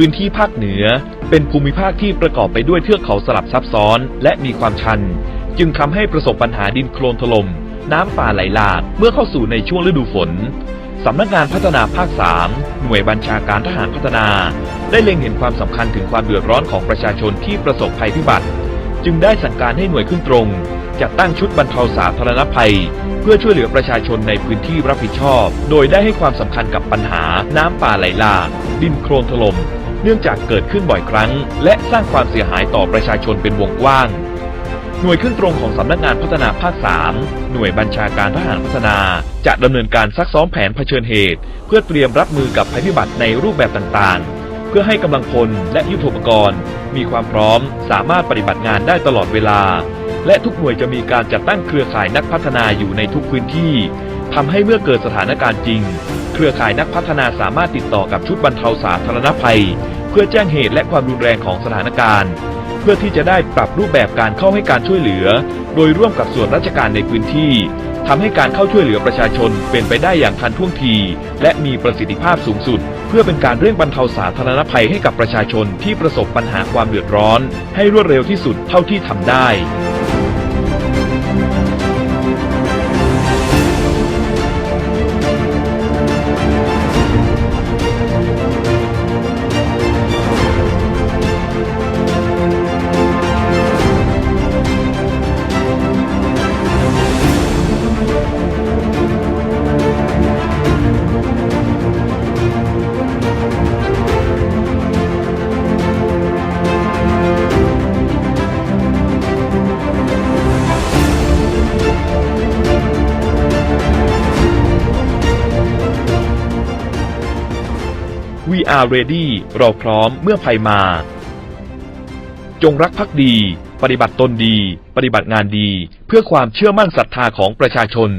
พื้นที่ภาคเหนือ เป็นภูมิภาคที่ประกอบไปด้วยเทือกเขาสลับซับซ้อน และมีความชัน จึงทำให้ประสบปัญหาดินโคลนถล่มน้ำป่าไหลหลากเมื่อเข้าสู่ในช่วงฤดูฝนสำนักงานพัฒนาภาค 3 หน่วยบัญชาการทหารพัฒนา ได้เล็งเห็นความสำคัญถึงความเดือดร้อนของประชาชนที่ประสบภัยพิบัติ จึงได้สั่งการให้หน่วยขึ้นตรง จัดตั้งชุดบรรเทาสาธารณภัย เพื่อช่วยเหลือประชาชนในพื้นที่รับผิดชอบ โดยได้ให้ความสำคัญกับปัญหาน้ำป่าไหลหลากดินโคลนถล่ม เนื่องจากเกิดขึ้นบ่อยครั้ง และสร้างความเสียหายต่อประชาชนเป็นวงกว้าง หน่วยขึ้นตรงของสำนักงานพัฒนาภาค 3 หน่วยบัญชาการทหารพัฒนา จะดำเนินการซักซ้อมแผนเผชิญเหตุ เพื่อเตรียมรับมือกับภัยพิบัติในรูปแบบต่างๆ เพื่อให้กำลังพลและยุทธปกรณ์ มีความพร้อม สามารถปฏิบัติงานได้ตลอดเวลา และทุกหน่วยจะมีการจัดตั้งเครือข่ายนักพัฒนาอยู่ในทุกพื้นที่ทำให้เมื่อเกิดสถานการณ์จริง เครือข่ายนักพัฒนาสามารถติดต่อกับชุดบรรเทาสาธารณภัย เพื่อแจ้งเหตุและความรุนแรงของสถานการณ์ เพื่อที่จะได้ปรับรูปแบบการเข้าให้การช่วยเหลือ โดยร่วมกับส่วนราชการในพื้นที่ทำให้การเข้าช่วยเหลือประชาชนเป็นไปได้อย่างทันท่วงที และมีประสิทธิภาพสูงสุด เพื่อเป็นการเร่งบรรเทาสาธารณภัยให้กับประชาชนที่ประสบปัญหาความเดือดร้อน ให้รวดเร็วที่สุดเท่าที่ทำได้ We are ready เราพร้อมเมื่อภัยมา จงรักภักดี ปฏิบัติตนดี ปฏิบัติงานดี เพื่อความเชื่อมั่นศรัทธาของประชาชน